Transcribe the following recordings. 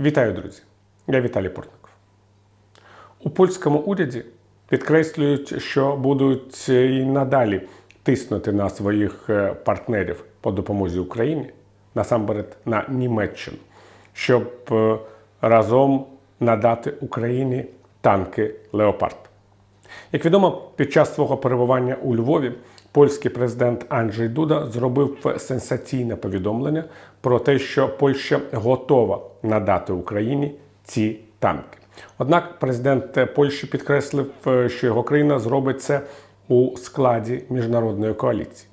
Вітаю, друзі! Я Віталій Портников. У польському уряді підкреслюють, що будуть і надалі тиснути на своїх е, партнерів по допомозі Україні, насамперед на Німеччину, щоб е, разом надати Україні танки Леопард. Як відомо, під час свого перебування у Львові польський президент Анджей Дуда зробив сенсаційне повідомлення про те, що Польща готова надати Україні ці танки. Однак президент Польщі підкреслив, що його країна зробить це у складі міжнародної коаліції.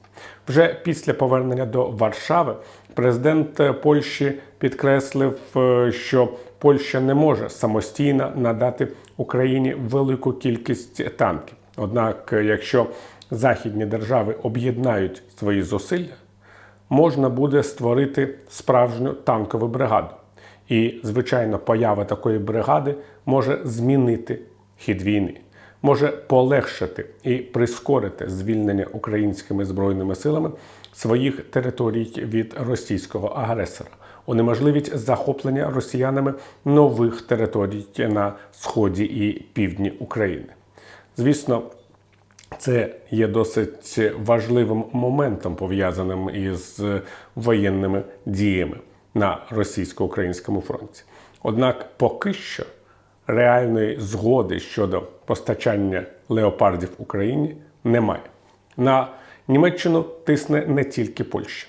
Вже після повернення до Варшави президент Польщі підкреслив, що Польща не може самостійно надати Україні велику кількість танків. Однак, якщо західні держави об'єднають свої зусилля, можна буде створити справжню танкову бригаду. І, звичайно, поява такої бригади може змінити хід війни, може полегшити і прискорити звільнення українськими збройними силами своїх територій від російського агресора, унеможливить захоплення росіянами нових територій на сході і півдні України. Звісно, це є досить важливим моментом, пов'язаним із воєнними діями на російсько-українському фронті. Однак поки що реальної згоди щодо постачання леопардів Україні немає. На Німеччину тисне не тільки Польща.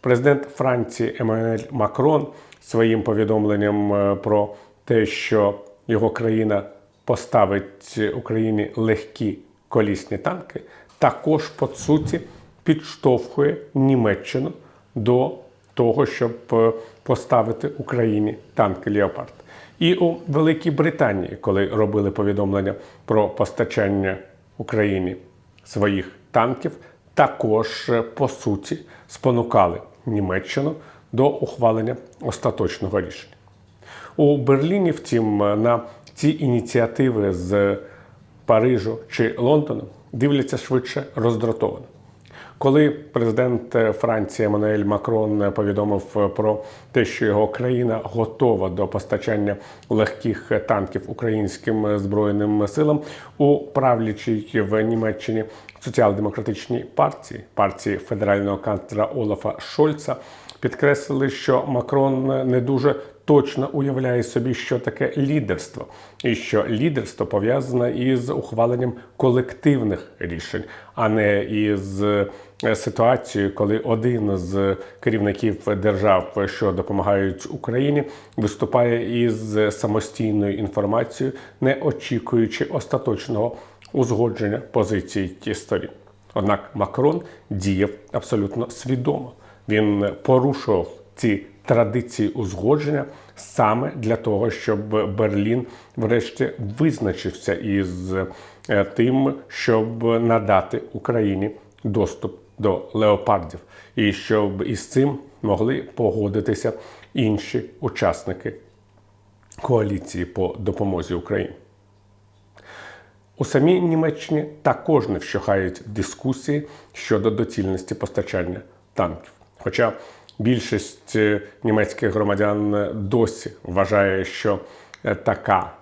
Президент Франції Еммануель Макрон своїм повідомленням е, про те, що його країна поставить Україні легкі колісні танки, також по суті підштовхує Німеччину до того, щоб е, поставити Україні танки Леопард. І у Великій Британії, коли робили повідомлення про постачання Україні своїх танків, також е, по суті спонукали Німеччину до ухвалення остаточного рішення. У Берліні, втім, на ці ініціативи з Парижу чи Лондону дивляться швидше роздратовано. Коли президент Франції Еммануель Макрон повідомив про те, що його країна готова до постачання легких танків українським збройним силам у правлячій в Німеччині соціал-демократичній партії партії федерального канцлера Олафа Шольца, підкреслили, що Макрон не дуже точно уявляє собі, що таке лідерство, і що лідерство пов'язане із ухваленням колективних рішень, а не із е, ситуацією, коли один з керівників держав, що допомагають Україні, виступає із самостійною інформацією, не очікуючи остаточного узгодження позицій ті сторін. Однак Макрон діяв абсолютно свідомо. Він порушував ці традиції узгодження саме для того, щоб Берлін, врешті, визначився із е, тим, щоб надати Україні доступ до леопардів, і щоб із цим могли погодитися інші учасники коаліції по допомозі Україні. У самій Німеччині також не вщухають дискусії щодо доцільності постачання танків. Хоча більшість е, німецьких громадян досі вважає, що е, така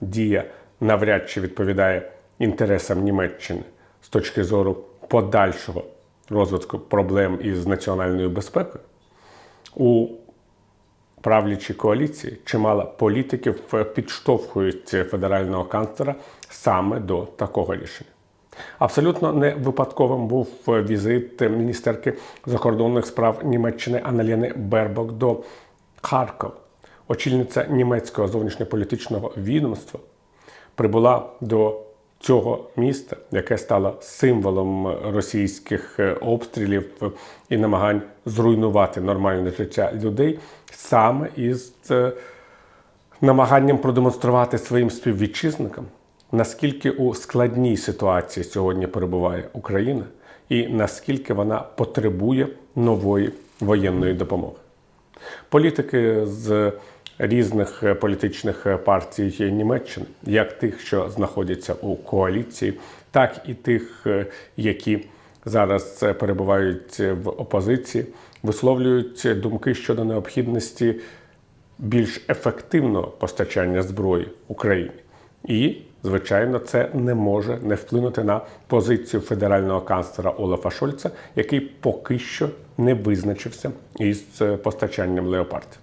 дія навряд чи відповідає інтересам Німеччини з точки зору подальшого розвитку проблем із національною безпекою. У правлячій коаліції чимало політиків підштовхують федерального канцлера саме до такого рішення. Абсолютно не випадковим був візит міністерки закордонних справ Німеччини Аналіни Бербок до Харкова. Очільниця німецького зовнішньополітичного відомства прибула до цього міста, яке стало символом російських обстрілів і намагань зруйнувати нормальне життя людей, саме із е, намаганням продемонструвати своїм співвітчизникам, наскільки у складній ситуації сьогодні перебуває Україна, і наскільки вона потребує нової воєнної допомоги. Політики з різних політичних партій Німеччини, як тих, що знаходяться у коаліції, так і тих, які зараз перебувають в опозиції, висловлюють думки щодо необхідності більш ефективного постачання зброї Україні. І, звичайно, це не може не вплинути на позицію федерального канцлера Олафа Шольца, який поки що не визначився із е, постачанням леопардів.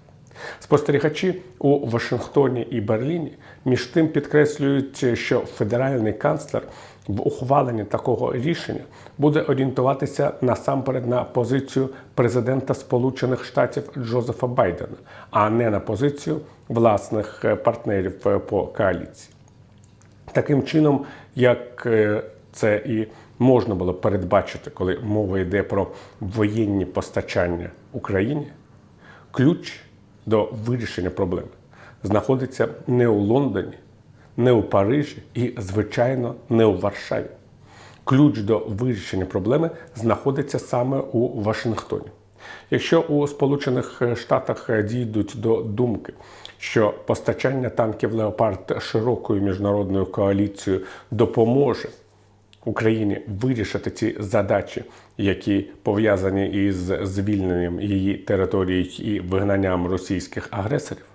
Спостерігачі у Вашингтоні і Берліні між тим підкреслюють, що федеральний канцлер в ухваленні такого рішення буде орієнтуватися насамперед на позицію президента Сполучених Штатів Джозефа Байдена, а не на позицію власних е, партнерів е, по коаліції. Таким чином, як е, це і можна було передбачити, коли мова йде про воєнні постачання Україні, ключ до вирішення проблеми знаходиться не у Лондоні, не у Парижі і, звичайно, не у Варшаві. Ключ до вирішення проблеми знаходиться саме у Вашингтоні. Якщо у Сполучених Штатах дійдуть до думки, що постачання танків Леопард широкою міжнародною коаліцією допоможе Україні вирішити ці задачі, які пов'язані із звільненням її територій і вигнанням російських агресорів,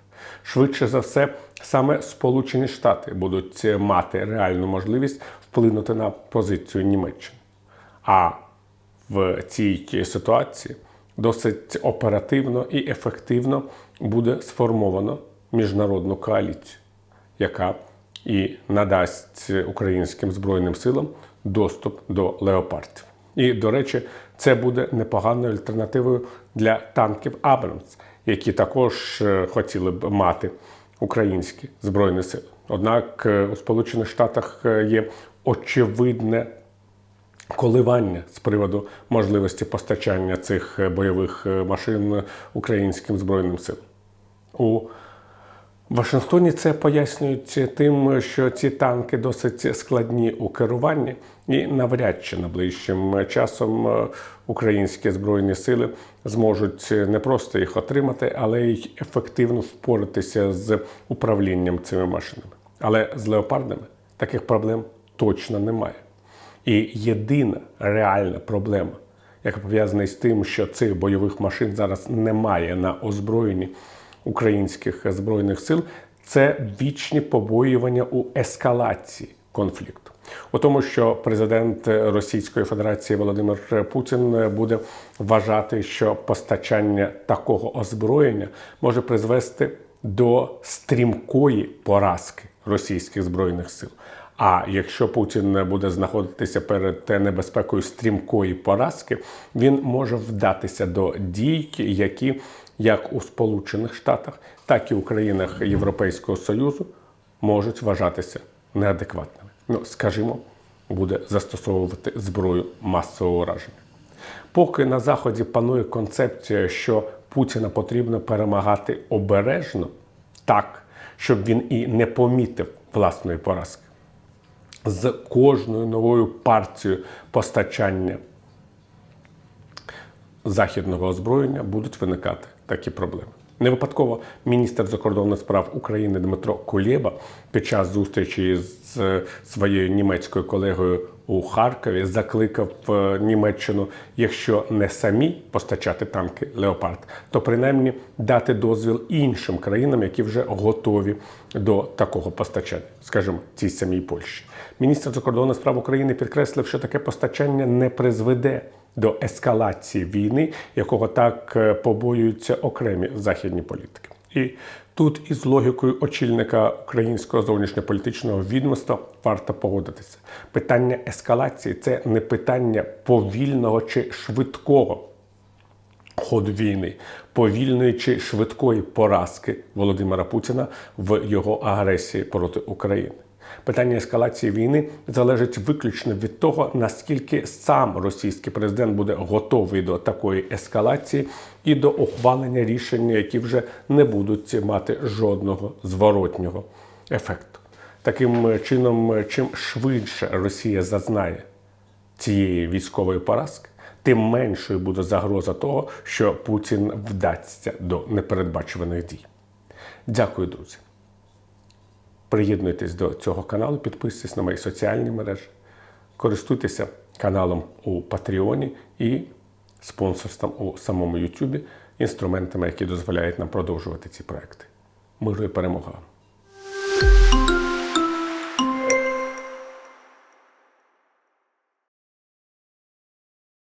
швидше за все, саме Сполучені Штати будуть мати реальну можливість вплинути на позицію Німеччини. А в цій ситуації досить оперативно і ефективно буде сформовано міжнародну коаліцію, яка і надасть українським збройним силам доступ до леопардів. І, до речі, це буде непоганою альтернативою для танків Абрамс, які також е, хотіли б мати українські збройні сили. Однак е, у Сполучених Штатах е, є очевидне коливання з приводу можливості постачання цих бойових машин українським збройним силам. У Вашингтоні це пояснюють тим, що ці танки досить складні у керуванні, і навряд чи найближчим часом е, українські збройні сили зможуть не просто їх отримати, але й ефективно впоратися з управлінням цими машинами. Але з леопардами таких проблем точно немає. І єдина реальна проблема, яка пов'язана з тим, що цих бойових машин зараз немає на озброєнні українських збройних сил це вічні побоювання у ескалації конфлікту. У тому, що президент Російської Федерації Володимир Путін буде вважати, що постачання такого озброєння може призвести до стрімкої поразки російських збройних сил. А якщо Путін буде знаходитися перед небезпекою стрімкої поразки, він може вдатися до дій, які як у Сполучених Штатах, так і у країнах Європейського Союзу можуть вважатися неадекватними. Ну, скажімо, буде застосовувати зброю масового ураження. Поки на Заході панує концепція, що Путіна потрібно перемагати обережно, так, щоб він і не помітив власної поразки. З кожною новою партією постачання західного озброєння будуть виникати такі проблеми. Не випадково міністр закордонних справ України Дмитро Кулєба під час зустрічі з своєю німецькою колегою у Харкові закликав е, Німеччину, якщо не самі постачати танки Леопард, то принаймні дати дозвіл іншим країнам, які вже готові до такого постачання, скажімо, цій самій Польщі. Міністр закордонних справ України підкреслив, що таке постачання не призведе до ескалації війни, якого так е, побоюються окремі західні політики. І тут із логікою очільника українського зовнішньополітичного відомства варто погодитися. Питання ескалації це не питання повільного чи швидкого. Ходу війни, повільної чи швидкої поразки Володимира Путіна в його агресії проти України. Питання ескалації війни залежить виключно від того, наскільки сам російський президент буде готовий до такої ескалації і до ухвалення рішення, які вже не будуть мати жодного зворотнього ефекту. Таким чином, чим швидше Росія зазнає цієї військової поразки, тим меншою буде загроза того, що Путін вдасться до непередбачуваних дій. Дякую, друзі. Приєднуйтесь до цього каналу, підписуйтесь на мої соціальні мережі, користуйтеся каналом у Патреоні і спонсорством у самому YouTube, інструментами, які дозволяють нам продовжувати ці проекти. Миру і перемога!